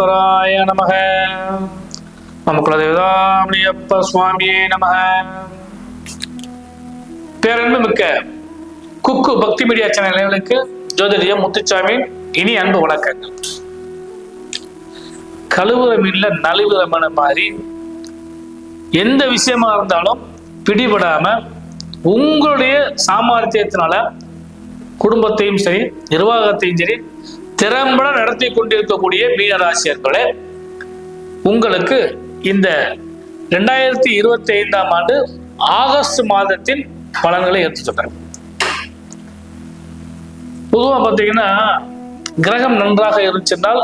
விக்னேஸ்வராய நமக. நம்ம குலதேவதாமணியப்ப சுவாமியே நமக. பேரன்பு மிக்க குக்கு பக்தி மீடியா சேனல் நேயர்களுக்கு ஜோதிடர் முத்துச்சாமி இனி அன்பு வணக்கங்கள். கழுவுற மீன்ல நழுவுற மன மாதிரி எந்த விஷயமா இருந்தாலும் பிடிபடாம உங்களுடைய சாமர்த்தியத்தினால குடும்பத்தையும் சரி நிர்வாகத்தையும் சரி திறம்பட நடத்தி கொண்டிருக்கக்கூடிய மீனராசியர்களே உங்களுக்கு இந்த ரெண்டாயிரத்தி இருபத்தி ஐந்தாம் ஆண்டு ஆகஸ்ட் மாதத்தின் பலன்களை எடுத்து சொல்றேன். பொதுவா பார்த்தீங்கன்னா கிரகம் நன்றாக இருந்துச்சுன்னால்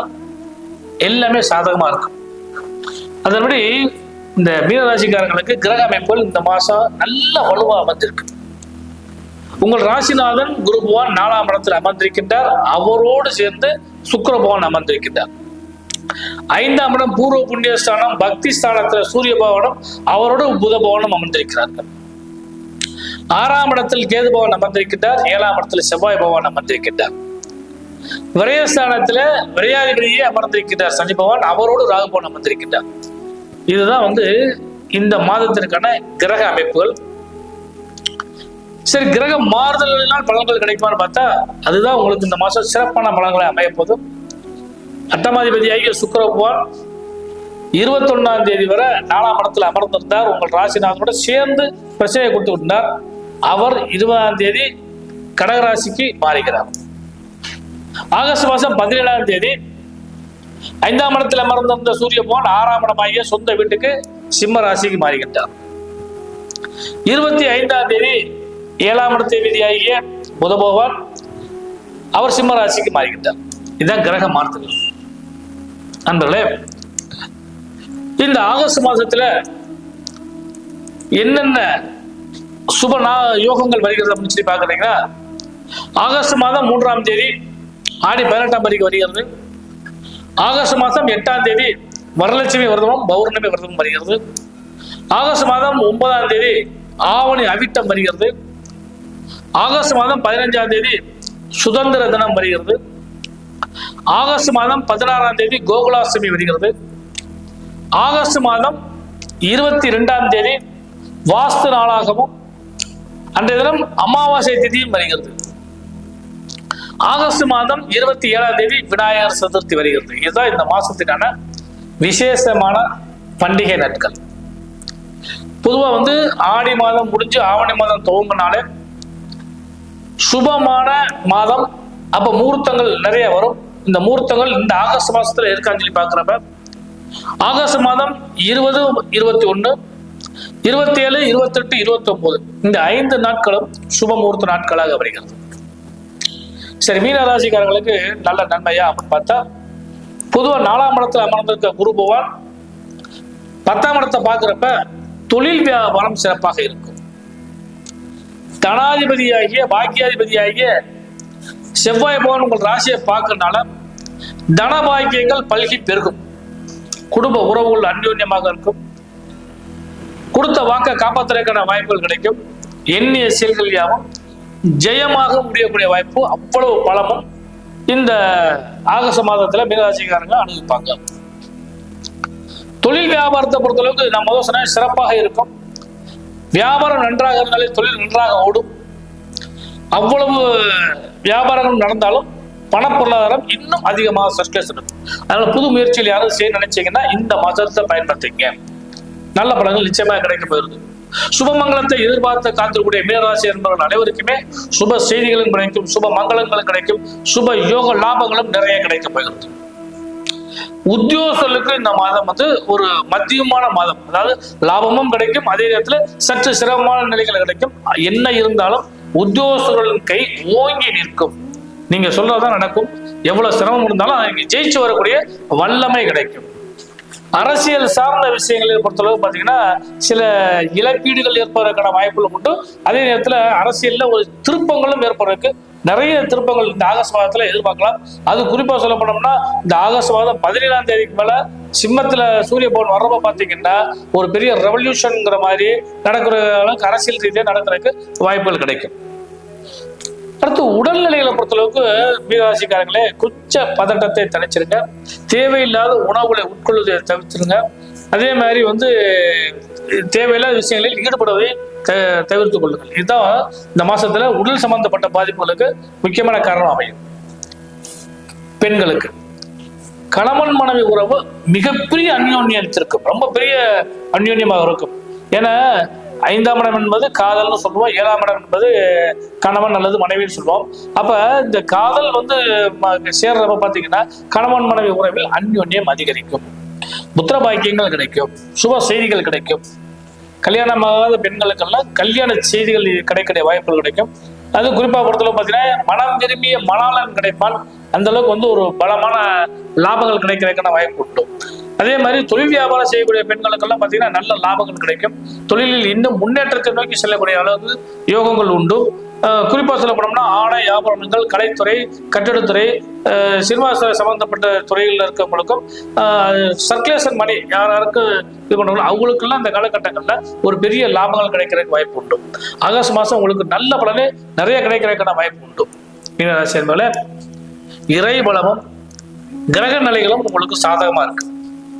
எல்லாமே சாதகமா இருக்கும். அதன்படி இந்த மீனராசிக்காரங்களுக்கு கிரக அமைப்புகள் இந்த மாசம் நல்ல வலுவாக வந்திருக்கு. உங்கள் ராசிநாதன் குரு பகவான் நாலாம் இடத்தில் அமர்ந்திருக்கின்றார். அவரோடு சேர்ந்து சுக்கர பகவான் அமர்ந்திருக்கின்றார். ஐந்தாம் இடம் பூர்வ புண்ணியஸ்தானம் பக்தி ஸ்தானத்துல சூரிய பகவானும் அவரோடு புத பகவானும் அமர்ந்திருக்கிறார்கள். ஆறாம் இடத்தில் கேது பகவான் அமர்ந்திருக்கின்றார். ஏழாம் இடத்தில் செவ்வாய் பகவான் அமர்ந்திருக்கின்றார். விரயஸ்தானத்துல விரையாதிபதியே அமர்ந்திருக்கின்றார். சனி பகவான் அவரோடு ராகு பகவான் அமர்ந்திருக்கின்றார். இதுதான் வந்து இந்த மாதத்திற்கான கிரக அமைப்புகள். சரி கிரக மாறுதல்னால் பலன்கள் கிடைக்குமான்னு பார்த்தா அதுதான் உங்களுக்கு இந்த மாசம் சிறப்பான பலன்களை அமைய போதும் அட்டமாதிபதியாகிய சுக்கிர பகவான் இருபத்தொன்னாம் தேதி வரை நாலாம் இடத்துல அமர்ந்திருந்தார். உங்கள் ராசிநாதனோட சேர்ந்து பிரச்சனையை கொடுத்து விட்டார் அவர் இருபதாம் தேதி கடகராசிக்கு மாறுகிறார். ஆகஸ்ட் மாசம் பதினேழாம் தேதி ஐந்தாம் இடத்தில் அமர்ந்திருந்த சூரிய புவான் ஆறாம் இடமாகிய சொந்த வீட்டுக்கு சிம்ம ராசிக்கு மாறுகின்றார். இருபத்தி ஐந்தாம் தேதி ஏழாம் இடத்தை விதியாகிய புத பகவான் அவர் சிம்ம ராசிக்கு மாறுகின்றார் இதுதான் கிரக மாறுதல் நண்பர்களே இந்த ஆகஸ்ட் மாசத்துல என்னென்ன சுப நா யோகங்கள் வருகிறது அப்படின்னு சொல்லி பாக்குறீங்கன்னா ஆகஸ்ட் மாதம் மூன்றாம் தேதி ஆடி பதினெட்டாம் தேதிக்கு வருகிறது. ஆகஸ்ட் மாதம் எட்டாம் தேதி வரலட்சுமி விரதமும் பௌர்ணமி விரதமும் வருகிறது. ஆகஸ்ட் மாதம் ஒன்பதாம் தேதி ஆவணி அவிட்டம் வருகிறது. ஆகஸ்ட் மாதம் பதினஞ்சாம் தேதி சுதந்திர தினம் வருகிறது. ஆகஸ்ட் மாதம் பதினாறாம் தேதி கோகுலாஷ்டமி வருகிறது. ஆகஸ்ட் மாதம் இருபத்தி ரெண்டாம் தேதி வாஸ்து நாளாகவும் அன்றைய தினம் அமாவாசை திதியும் வருகிறது. ஆகஸ்ட் மாதம் இருபத்தி ஏழாம் தேதி விநாயகர் சதுர்த்தி வருகிறது. இதுதான் இந்த மாசத்துக்கான விசேஷமான பண்டிகை நாட்கள். பொதுவா வந்து ஆடி மாதம் முடிஞ்சு ஆவணி மாதம் துவங்கினாலே சுபமான மாதம். அப்ப முகூர்த்தங்கள் நிறைய வரும். இந்த முகூர்த்தங்கள் இந்த ஆகஸ்ட் மாசத்துல இருக்கான்னு சொல்லி பாக்குறப்ப ஆகஸ்ட் மாதம் இருபது இருபத்தி ஒண்ணு இருபத்தி ஏழு இருபத்தெட்டு இருபத்தி ஒன்பது இந்த ஐந்து நாட்களும் சுப முகூர்த்த நாட்களாக வருகிறது. சரி மீனராசிக்காரங்களுக்கு நல்ல நன்மையா அப்படின்னு பார்த்தா பொதுவா நாலாம் இடத்துல அமர்ந்திருக்க குரு பகவான் பத்தாம் இடத்தை பார்க்குறப்ப தொழில் வியாபாரம் சிறப்பாக இருக்கும். தனாதிபதியாகிய பாக்கியாதிபதியாகிய செவ்வாய் பகவான் உங்கள் ராசியை பார்க்கறதுனால தன பாக்கியங்கள் பல்கி பெருகும். குடும்ப உறவுகள் அந்யோன்யமாக இருக்கும். கொடுத்த வாக்க காப்பாற்றுறதுக்கான வாய்ப்புகள் கிடைக்கும். எண்ணிய செயல்கள் யாவும் ஜெயமாக முடியக்கூடிய வாய்ப்பு அவ்வளவு பலமும் இந்த ஆகஸ்ட் மாதத்துல மீனராசிக்காரங்க அனுபவிப்பாங்க தொழில் வியாபாரத்தை பொறுத்தளவுக்கு நான் முதல் சொன்ன சிறப்பாக இருக்கும். வியாபாரம் நன்றாக இருந்தாலே தொழில் நன்றாக ஓடும். அவ்வளவு வியாபாரங்கள் நடந்தாலும் பணப்பொருளாதாரம் இன்னும் அதிகமாக சர்க்குலேஷன் இருக்கும் அதனால புது முயற்சிகள் யாரும் செய்ய நினைச்சீங்கன்னா இந்த மாதத்தை பயன்படுத்திங்க நல்ல பலன்கள் நிச்சயமாக கிடைக்க போயிருது சுபமங்கலத்தை எதிர்பார்த்து காத்திருக்கூடிய மீனராசி என்பவர்கள் அனைவருக்குமே சுப செய்திகளும் கிடைக்கும் சுப மங்களங்களும் கிடைக்கும் சுப யோக லாபங்களும் நிறைய கிடைக்க போகிறது. உத்தியோகர்களுக்கு இந்த மாதம் வந்து ஒரு மத்தியமான மாதம். அதாவது லாபமும் கிடைக்கும் அதே நேரத்தில் சற்று சிரமமான நிலைகள் கிடைக்கும். என்ன இருந்தாலும் உத்தியோகஸ்தர்களின் கை ஓங்கி நிற்கும். நீங்க சொல்றதுதான் நடக்கும். எவ்வளவு சிரமம் இருந்தாலும் அதுக்கு ஜெயிச்சு வரக்கூடிய வல்லமை கிடைக்கும். அரசியல் சார்ந்த விஷயங்களை பொறுத்தளவு பார்த்தீங்கன்னா சில இழப்பீடுகள் ஏற்படுவதற்கான வாய்ப்புகள் உண்டு. அதே நேரத்தில் அரசியல்ல ஒரு திருப்பங்களும் ஏற்படுறதுக்கு நிறைய திருப்பங்கள் இந்த ஆகஸ்ட் மாதத்துல எதிர்பார்க்கலாம். அது குறிப்பா சொல்ல போனோம்னா இந்த ஆகஸ்ட் மாதம் பதினேழாம் தேதிக்கு மேல சிம்மத்துல சூரிய பவன் வர்றப்ப பாத்தீங்கன்னா ஒரு பெரிய ரெவல்யூஷனுங்கிற மாதிரி நடக்கிற அளவுக்கு அரசியல் ரீதியாக நடக்கிறதுக்கு வாய்ப்புகள் கிடைக்கும். அடுத்து உடல்நிலைகளை பொறுத்தளவுக்கு மீனராசிக்காரங்களே குச்ச பதட்டத்தை தனிச்சிருங்க தேவையில்லாத உணவுகளை உட்கொள்வதை தவிர்த்துருங்க. அதே மாதிரி வந்து தேவையில்லாத விஷயங்களில் ஈடுபடுவதை த- கொள்ளுங்கள். இதுதான் இந்த மாசத்துல உடல் சம்பந்தப்பட்ட பாதிப்புகளுக்கு முக்கியமான காரணம் அமையும். பெண்களுக்கு. கணவன் மனைவி உறவு மிகப்பெரிய அந்யோன்யத்திற்கும் ரொம்ப பெரிய அந்யோன்யமாக இருக்கும். ஏன்னா ஐந்தாம் இடம் என்பது காதல்னு சொல்லுவோம். ஏழாம் இடம் என்பது கணவன் அல்லது மனைவின்னு சொல்லுவோம். அப்ப இந்த காதல் வந்து சேர்றப்ப பாத்தீங்கன்னா கணவன் மனைவி உறவில் அந்யோன்யம் அதிகரிக்கும். புத்திர பாக்கியங்கள் கிடைக்கும். சுப செய்திகள் கிடைக்கும். கல்யாணமாகாத பெண்களுக்கெல்லாம் கல்யாண செய்திகள் கிடைக்கிற வாய்ப்புகள் கிடைக்கும். அது குறிப்பா பொறுத்தளவு பார்த்தீங்கன்னா மனம் விரும்பிய மணாளன் கிடைப்பான். அந்த அளவுக்கு வந்து ஒரு பலமான லாபங்கள் கிடைக்கிறதுக்கான வாய்ப்பு உண்டு. அதே மாதிரி தொழில் வியாபாரம் செய்யக்கூடிய பெண்களுக்கெல்லாம் பார்த்தீங்கன்னா நல்ல லாபங்கள் கிடைக்கும். தொழிலில் இன்னும் முன்னேற்றத்தை நோக்கி செல்லக்கூடிய அளவுக்கு யோகங்கள் உண்டு. குறிப்பாக குறிப்பா சொல்ல போனோம்னா ஆடை வியாபாரங்கள் கலைத்துறை கட்டிடத்துறை அஹ் சினிமா சம்பந்தப்பட்ட துறைகளில் இருக்கவங்களுக்கும் சர்க்குலேஷன் மணி யார் யாருக்கு இது பண்ணுறாங்களோ அவங்களுக்கெல்லாம் இந்த காலகட்டங்களில் ஒரு பெரிய லாபங்கள் கிடைக்கிறதுக்கு வாய்ப்பு உண்டு. ஆகஸ்ட் மாதம் உங்களுக்கு நல்ல பலனே நிறைய கிடைக்கிறதுக்கான வாய்ப்பு உண்டு. மீனராசி என்பதில் இறை பலமும் கிரக நிலைகளும் உங்களுக்கு சாதகமாக இருக்குது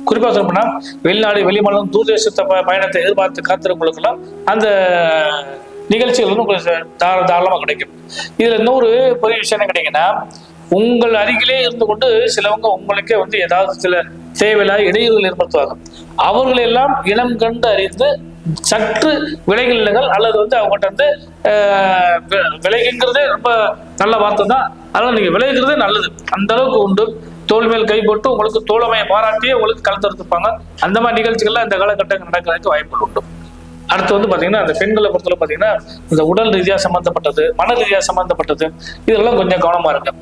குறிப்பாக சொல்லணும்னா வெளிநாடு வெளிமாநிலம் தூர்தேசத்தை ப- பயணத்தை எதிர்பார்த்து காத்திருக்கவங்களுக்கெல்லாம் அந்த நிகழ்ச்சிகள் வந்து உங்களுக்கு தார தாராளமாக கிடைக்கும். இதில் இன்னொரு பெரிய விஷயம் என்ன கிடைக்குன்னா உங்கள் அருகிலே இருந்து கொண்டு சிலவங்க உங்களுக்கே வந்து ஏதாவது சில தேவையில்லாத இடையூறுகள் ஏற்படுத்துவாங்க. அவர்களெல்லாம் இனம் கண்டு அறிந்து சற்று விலகில்லுங்கள் அல்லது வந்து அவங்ககிட்ட வந்து விலைங்கிறதே ரொம்ப நல்ல வார்த்தை தான். அதனால நீங்க விலகுறதே நல்லது. அந்த அளவுக்கு உண்டு. தோல் மேல் கை போட்டு உங்களுக்கு தோழமையை பாராட்டி உங்களுக்கு கலத்தெடுத்துப்பாங்க அந்த மாதிரி நிகழ்ச்சிகள்லாம் இந்த காலகட்டங்கள் நடக்கிறதுக்கு வாய்ப்புகள் உண்டு. அடுத்து வந்து பார்த்தீங்கன்னா அந்த பெண்களை பொறுத்தவரை பார்த்தீங்கன்னா இந்த உடல் ரீதியாக சம்மந்தப்பட்டது மன ரீதியாக சம்மந்தப்பட்டது இதெல்லாம் கொஞ்சம் கவனமா இருக்கு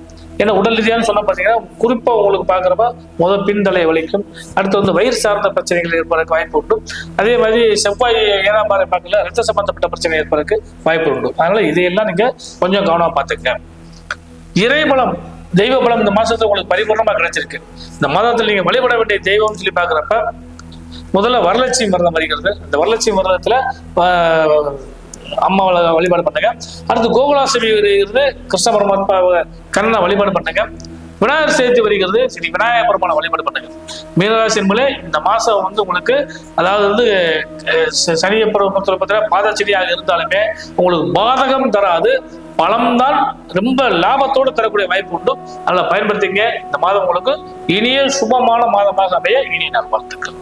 ஏன்னா உடல் ரீதியான்னு சொன்னால் பார்த்தீங்கன்னா குறிப்பாக உங்களுக்கு பாக்குறப்ப முதல் பின்தலை வலிக்கும். அடுத்து வந்து வயிறு சார்ந்த பிரச்சனைகள் ஏற்படுறதுக்கு வாய்ப்பு உண்டு. அதே மாதிரி செவ்வாய் ஏழாம் பாறை பார்க்கல ரத்த சம்பந்தப்பட்ட பிரச்சனை ஏற்படுறதுக்கு வாய்ப்பு உண்டு. அதனால இதையெல்லாம் நீங்க கொஞ்சம் கவனமா பார்த்துக்கங்க. இறைபலம் தெய்வ பலம் இந்த மாசத்துல உங்களுக்கு பரிபூர்ணமா கிடைச்சிருக்கு. இந்த மாதத்துல நீங்க வழிபட வேண்டிய தெய்வம்னு சொல்லி பாக்குறப்ப முதல்ல வரலட்சுமி விரதம் வருகிறது. இந்த வரலட்சுமி விரதத்துல அம்மாவை வழிபாடு பண்ணுங்க. அடுத்து கோகுலாசமி இருந்து கிருஷ்ண பரமாத்மா கண்ணனை வழிபாடு பண்ணுங்க. விநாயகர் சேர்த்து வருகிறது. சரி விநாயகர் பெருமான வழிபாடு பண்ணுங்க மீனராசி என்பதே இந்த மாசம் வந்து உங்களுக்கு அதாவது வந்து சனிய ச- பருவத்தில் பார்த்தீங்கன்னா பாதச்செடியாக இருந்தாலுமே உங்களுக்கு பாதகம் தராது. பழம்தான் ரொம்ப லாபத்தோடு தரக்கூடிய வாய்ப்பு உண்டு. அதில் பயன்படுத்திங்க. இந்த மாதம் உங்களுக்கு இனிய சுபமான மாதமாக அமைய இனிய நான் வாழ்த்துக்கள்.